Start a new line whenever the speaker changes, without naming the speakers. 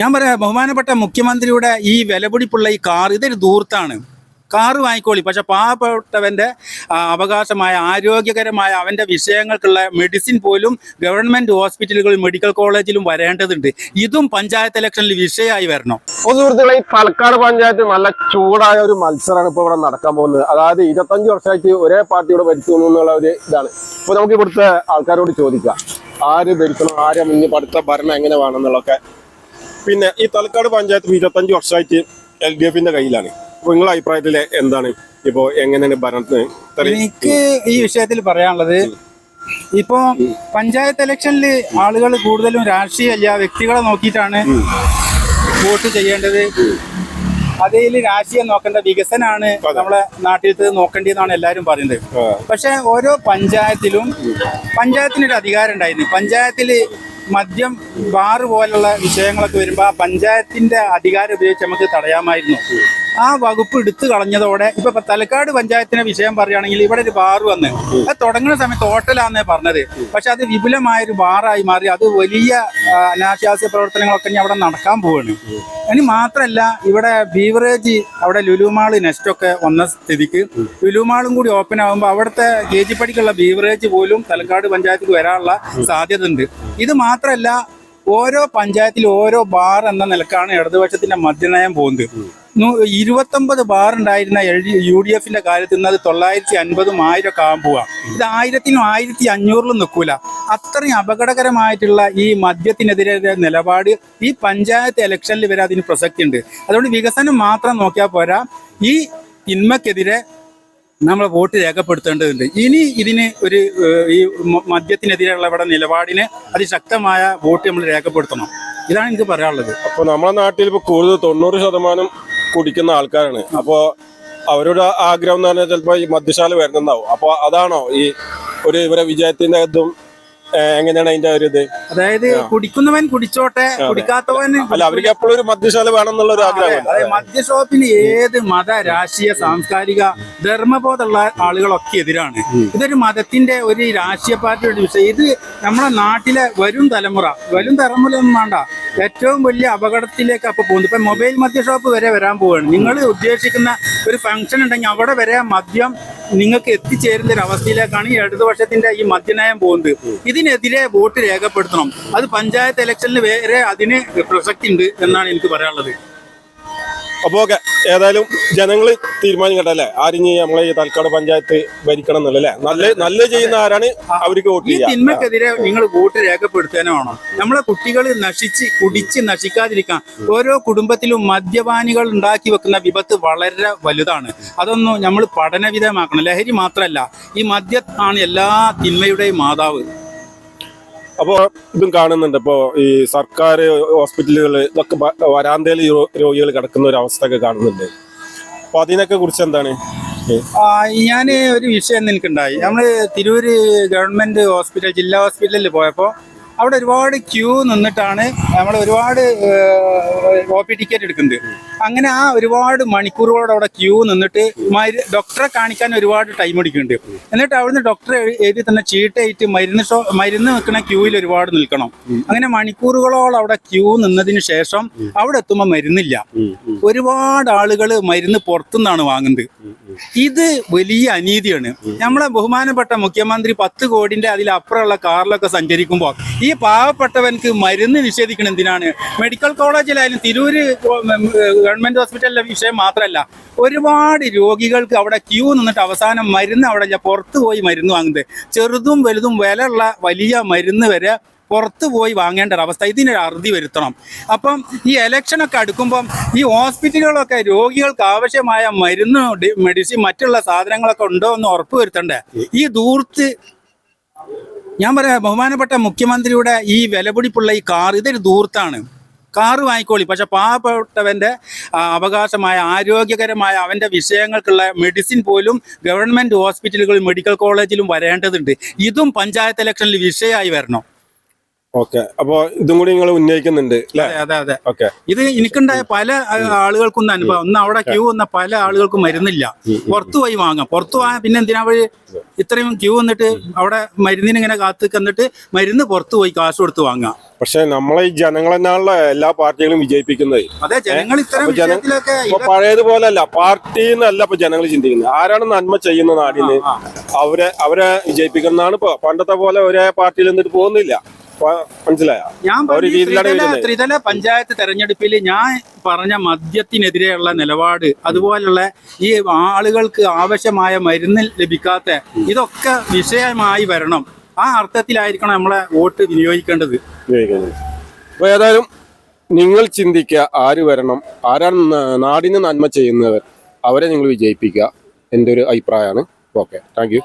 ഞാൻ പറയാം ബഹുമാനപ്പെട്ട മുഖ്യമന്ത്രിയുടെ ഈ വിലപിടിപ്പുള്ള ഈ കാർ ഇതൊരു ദൂർത്താണ് കാറ് വാങ്ങിക്കോളി. പക്ഷെ പാവപ്പെട്ടവന്റെ അവകാശമായ ആരോഗ്യകരമായ അവന്റെ വിഷയങ്ങൾക്കുള്ള മെഡിസിൻ പോലും ഗവൺമെന്റ് ഹോസ്പിറ്റലുകളിലും മെഡിക്കൽ കോളേജിലും വരേണ്ടതുണ്ട്. ഇതും പഞ്ചായത്ത് ഇലക്ഷനിൽ വിഷയമായി വരണം.
പൊതുസുഹൃത്തുക്കളെ സുഹൃത്തുക്കളെ ഈ പാലക്കാട് പഞ്ചായത്ത് നല്ല ചൂടായ ഒരു മത്സരമാണ് ഇപ്പോൾ ഇവിടെ നടക്കാൻ പോകുന്നത്. അതായത് ഇരുപത്തഞ്ച് വർഷമായിട്ട് ഒരേ പാർട്ടിയോട് ഭരിക്കുന്നു എന്നുള്ള ഒരു ഇതാണ്. ഇപ്പൊ നമുക്ക് ഇവിടുത്തെ ആൾക്കാരോട് ചോദിക്കാം. ആര് ഭരിക്കണം ആരെ മുന്നിൽ അടുത്ത ഭരണം എങ്ങനെ വേണമെന്നുള്ളതൊക്കെ പിന്നെ ഈ തലക്കാട് പഞ്ചായത്ത് ഇരുപത്തഞ്ച് വർഷമായിട്ട് എൽ ഡി എഫിന്റെ കയ്യിലാണ്. അപ്പൊ നിങ്ങളുടെ അഭിപ്രായത്തിൽ എന്താണ്? ഇപ്പോ എങ്ങനെയാണ് ഭരണത്തിന്
എനിക്ക് ഈ വിഷയത്തിൽ പറയാനുള്ളത് ഇപ്പോ പഞ്ചായത്ത് ഇലക്ഷനിൽ ആളുകൾ കൂടുതലും രാഷ്ട്രീയ രാഷ്ട്രീയമല്ല വ്യക്തികളെ നോക്കിയിട്ടാണ് വോട്ട് ചെയ്യേണ്ടത്. അതിൽ രാഷ്ട്രീയം നോക്കേണ്ട വികസനമാണ് നമ്മളെ നാട്ടിൽ നോക്കേണ്ടതെന്നാണ് എല്ലാരും പറയുന്നത്. പക്ഷെ ഓരോ പഞ്ചായത്തിലും പഞ്ചായത്തിനൊരു അധികാരം ഉണ്ടായിരുന്നു. പഞ്ചായത്തിൽ മദ്യം ബാറ് പോലുള്ള വിഷയങ്ങളൊക്കെ വരുമ്പോൾ ആ പഞ്ചായത്തിന്റെ അധികാരം ഉപയോഗിച്ച് നമുക്ക് തടയാമായിരുന്നു. ആ വകുപ്പ് എടുത്തു കളഞ്ഞതോടെ ഇപ്പൊ തലക്കാട് പഞ്ചായത്തിന്റെ വിഷയം പറയുകയാണെങ്കിൽ ഇവിടെ ഒരു ബാർ വന്ന് അത് തുടങ്ങുന്ന സമയത്ത് ഹോട്ടലാന്നേ പറഞ്ഞത്. പക്ഷെ അത് വിപുലമായ ഒരു ബാറായി മാറി. അത് വലിയ അനാശാസ്യ പ്രവർത്തനങ്ങളൊക്കെ അവിടെ നടക്കാൻ പോവാണ്. ഇനി മാത്രല്ല ഇവിടെ ബീവറേജ് അവിടെ ലുലുമാൾ നെക്സ്റ്റ് ഒക്കെ വന്ന സ്ഥിതിക്ക് ലുലുമാളും കൂടി ഓപ്പൺ ആകുമ്പോൾ അവിടുത്തെ കേജിപ്പടിക്കുള്ള ബീവറേജ് പോലും തലക്കാട് പഞ്ചായത്തിൽ വരാനുള്ള സാധ്യത ഉണ്ട് ഇത് മാത്രല്ല ഓരോ പഞ്ചായത്തിൽ ഓരോ ബാർ എന്ന നിലക്കാണ് ഇടതുപക്ഷത്തിന്റെ മദ്യനയം പോകുന്നത്. ഇരുപത്തൊമ്പത് ബാർ ഉണ്ടായിരുന്ന എൽ ഡി യു ഡി എഫിന്റെ കാലത്ത് നിന്ന് അത് തൊള്ളായിരത്തി അൻപതും ആയിരം ഒക്കെ ഇത് ആയിരത്തിനും ആയിരത്തി അഞ്ഞൂറിലും നിൽക്കൂല. അത്രയും അപകടകരമായിട്ടുള്ള ഈ മദ്യത്തിനെതിരെ നിലപാട് ഈ പഞ്ചായത്ത് ഇലക്ഷനിൽ വരെ അതിന് പ്രസക്തി ഉണ്ട് അതുകൊണ്ട് വികസനം മാത്രം നോക്കിയാൽ പോരാ. ഈ തിന്മക്കെതിരെ നമ്മൾ വോട്ട് രേഖപ്പെടുത്തേണ്ടതുണ്ട്. ഇനി ഇതിന് ഒരു ഈ മദ്യത്തിനെതിരെയുള്ള ഇവിടെ നിലപാടിന് അതിശക്തമായ വോട്ട് നമ്മൾ രേഖപ്പെടുത്തണം. ഇതാണ് എനിക്ക് പറയാനുള്ളത്.
അപ്പൊ നമ്മുടെ നാട്ടിൽ ഇപ്പൊ കൂടുതൽ തൊണ്ണൂറ് ശതമാനം കുടിക്കുന്ന ആൾക്കാരാണ്. അപ്പോ അവരുടെ ആഗ്രഹം എന്ന് പറഞ്ഞാൽ ചിലപ്പോ ഈ മദ്യശാല വരുന്നുണ്ടാവും. അപ്പൊ അതാണോ ഈ ഒരു ഇവരെ വിജയത്തിന്റെ ഇതും എങ്ങനെയാണ് അതിന്റെ ഒരു ഇത്?
അതായത് കുടിക്കുന്നവൻ കുടിച്ചോട്ടെ കുടിക്കാത്തവൻ
അല്ല അവർക്ക് എപ്പോഴും ഒരു മദ്യശാല വേണം എന്നുള്ള ഒരു ആഗ്രഹം
അതെ മദ്യഷോപ്പിന് ഏത് മത രാഷ്ട്രീയ സാംസ്കാരിക ധർമ്മബോധമുള്ള ആളുകളൊക്കെ എതിരാണ്. ഇതൊരു മതത്തിന്റെ ഒരു രാഷ്ട്രീയ പാർട്ടിയുടെ വിഷയം. ഇത് നമ്മുടെ നാട്ടിലെ വരും തലമുറ വരും തലമുറ ഒന്നും വേണ്ട. ഏറ്റവും വലിയ അപകടത്തിലേക്ക് അപ്പോൾ പോകുന്നത് ഇപ്പൊ മൊബൈൽ മദ്യ ഷോപ്പ് വരെ വരാൻ പോവുകയാണ്. നിങ്ങൾ ഉദ്ദേശിക്കുന്ന ഒരു ഫംഗ്ഷൻ ഉണ്ടെങ്കിൽ അവിടെ വരെ മദ്യം നിങ്ങൾക്ക് എത്തിച്ചേരുന്ന ഒരു അവസ്ഥയിലേക്കാണ് ഈ ഇടതുപക്ഷത്തിന്റെ ഈ മദ്യനയം പോകുന്നത്. ഇതിനെതിരെ വോട്ട് രേഖപ്പെടുത്തണം. അത് പഞ്ചായത്ത് ഇലക്ഷനിൽ വേറെ അതിന് പ്രസക്തി ഉണ്ട് എന്നാണ് എനിക്ക് പറയാനുള്ളത്.
അപ്പൊ ഓക്കെ ഏതായാലും ജനങ്ങൾ തീരുമാനിക്കട്ടെ അല്ലേ? ആരും നമ്മളെ ഈ തൽക്കാട് പഞ്ചായത്ത് ഭരിക്കണം എന്നല്ലേ നല്ല നല്ല ചെയ്യുന്ന ആരാണ്? അവർക്ക് വോട്ട് ചെയ്യുക
തിന്മക്കെതിരെ നിങ്ങൾ വോട്ട് രേഖപ്പെടുത്താനാണോ നമ്മളെ കുട്ടികൾ നശിച്ച് കുടിച്ച് നശിക്കാതിരിക്കാൻ ഓരോ കുടുംബത്തിലും മദ്യപാനികൾ ഉണ്ടാക്കി വെക്കുന്ന വിപത്ത് വളരെ വലുതാണ്. അതൊന്നും നമ്മൾ പഠനവിധമാക്കണം ലഹരി മാത്രമല്ല ഈ മദ്യ ആണ് എല്ലാ തിന്മയുടെയും മാതാവ്.
അപ്പോ ഇതും കാണുന്നുണ്ട്. ഇപ്പോ ഈ സർക്കാർ ഹോസ്പിറ്റലുകൾ ഇതൊക്കെ വരാന്തയിൽ രോഗികൾ കിടക്കുന്ന ഒരു അവസ്ഥ ഒക്കെ കാണുന്നുണ്ട്. അപ്പൊ അതിനൊക്കെ കുറിച്ച് എന്താണ്?
ഞാൻ ഒരു വിഷയം നിനക്കുണ്ടായി. നമ്മൾ തിരൂര് ഗവൺമെന്റ് ഹോസ്പിറ്റൽ ജില്ലാ ഹോസ്പിറ്റലിൽ പോയപ്പോൾ അവിടെ ഒരുപാട് ക്യൂ നിന്നിട്ടാണ് നമ്മൾ ഒരുപാട് ഒ പി ടിക്കറ്റ് എടുക്കുന്നത്. അങ്ങനെ ആ ഒരുപാട് മണിക്കൂറുകളോടെ അവിടെ ക്യൂ നിന്നിട്ട് ഡോക്ടറെ കാണിക്കാൻ ഒരുപാട് ടൈം എടുക്കുന്നുണ്ട്. എന്നിട്ട് അവിടുന്ന് ഡോക്ടറെ എഴുതി തന്നെ ചീട്ടയിട്ട് മരുന്ന് ഷോ മരുന്ന് നിൽക്കുന്ന ക്യൂവിൽ ഒരുപാട് നിൽക്കണം. അങ്ങനെ മണിക്കൂറുകളോളം അവിടെ ക്യൂ നിന്നതിന് ശേഷം അവിടെ എത്തുമ്പോൾ മരുന്നില്ല. ഒരുപാട് ആളുകൾ മരുന്ന് പുറത്തുനിന്നാണ് വാങ്ങുന്നത്. ഇത് വലിയ അനീതിയാണ്. നമ്മളെ ബഹുമാനപ്പെട്ട മുഖ്യമന്ത്രി പത്ത് കോടിന്റെ അതിലപ്പുറമുള്ള കാറിലൊക്കെ സഞ്ചരിക്കുമ്പോൾ ഈ പാവപ്പെട്ടവൻക്ക് മരുന്ന് നിഷേധിക്കണം എന്തിനാണ്? മെഡിക്കൽ കോളേജിലായാലും തിരൂര് ഗവൺമെന്റ് ഹോസ്പിറ്റലിലെ വിഷയം മാത്രമല്ല ഒരുപാട് രോഗികൾക്ക് അവിടെ ക്യൂ നിന്നിട്ട് അവസാനം മരുന്ന് അവിടെ പുറത്തു പോയി മരുന്ന് വാങ്ങുന്നത്. ചെറുതും വലുതും വിലയുള്ള വലിയ മരുന്ന് വരെ പുറത്ത് പോയി വാങ്ങേണ്ട ഒരു അവസ്ഥ ഇതിനൊരു അറുതി വരുത്തണം. അപ്പം ഈ ഇലക്ഷനൊക്കെ അടുക്കുമ്പം ഈ ഹോസ്പിറ്റലുകളൊക്കെ രോഗികൾക്ക് ആവശ്യമായ മരുന്ന് മെഡിസിൻ മറ്റുള്ള സാധനങ്ങളൊക്കെ ഉണ്ടോ എന്ന് ഉറപ്പ് വരുത്തണ്ടേ? ഈ ദൂർത്ത് ഞാൻ പറയാം ബഹുമാനപ്പെട്ട മുഖ്യമന്ത്രിയുടെ ഈ വിലപിടിപ്പുള്ള ഈ കാർ ഇതൊരു ദൂർത്താണ്. കാറ് വാങ്ങിക്കോളി പക്ഷെ പാവപ്പെട്ടവന്റെ അവകാശമായ ആരോഗ്യകരമായ അവന്റെ വിഷയങ്ങൾക്കുള്ള മെഡിസിൻ പോലും ഗവൺമെന്റ് ഹോസ്പിറ്റലുകളിലും മെഡിക്കൽ കോളേജിലും വരേണ്ടതുണ്ട്. ഇതും പഞ്ചായത്ത് ഇലക്ഷനിൽ വിഷയമായി വരണം.
ഓക്കെ. അപ്പൊ ഇതും കൂടി നിങ്ങൾ ഉന്നയിക്കുന്നുണ്ട്
അതെ അതെ
ഓക്കെ.
ഇത് എനിക്കുണ്ടായ പല ആളുകൾക്കും അനുഭവം. ഒന്ന് അവിടെ ക്യൂ വന്ന പല ആളുകൾക്കും മരുന്നില്ല പുറത്തു പോയി വാങ്ങാം. പുറത്തു വാങ്ങാൻ പിന്നെ എന്തിനാ വഴി ഇത്രയും ക്യൂ വന്നിട്ട് അവിടെ മരുന്നിന് ഇങ്ങനെ കാത്തു കന്നിട്ട് മരുന്ന് പുറത്തു പോയി കാശ് കൊടുത്ത് വാങ്ങാം.
പക്ഷെ നമ്മളെ ഈ ജനങ്ങളെന്നാണല്ലോ എല്ലാ പാർട്ടികളും വിജയിപ്പിക്കുന്നത്.
അതെ ജനങ്ങൾ ഇത്തരം
പഴയതുപോലെ അല്ല പാർട്ടി എന്നല്ല ഇപ്പൊ ജനങ്ങൾ ചിന്തിക്കുന്നത്. ആരാണ് നന്മ ചെയ്യുന്ന നാടിന് അവരെ അവരെ വിജയിപ്പിക്കുന്നതാണ് ഇപ്പൊ. പണ്ടത്തെ പോലെ ഒരേ പാർട്ടിയിൽ നിന്നിട്ട് പോകുന്നില്ല. മനസ്സിലായ?
ഞാൻ ത്രിതല ത്രിതല പഞ്ചായത്ത് തെരഞ്ഞെടുപ്പിൽ ഞാൻ പറഞ്ഞ മദ്യത്തിനെതിരെയുള്ള നിലപാട് അതുപോലുള്ള ഈ ആളുകൾക്ക് ആവശ്യമായ മരുന്ന് ലഭിക്കാത്ത ഇതൊക്കെ വിഷയമായി വരണം. ആ അർത്ഥത്തിലായിരിക്കണം നമ്മളെ വോട്ട് വിനിയോഗിക്കേണ്ടത്.
അപ്പൊ ഏതായാലും നിങ്ങൾ ചിന്തിക്കുക ആര് വരണം ആരാണ് നാടിന് നന്മ ചെയ്യുന്നവർ അവരെ നിങ്ങൾ വിജയിപ്പിക്കുക. എന്റെ ഒരു അഭിപ്രായമാണ്. ഓക്കെ. താങ്ക്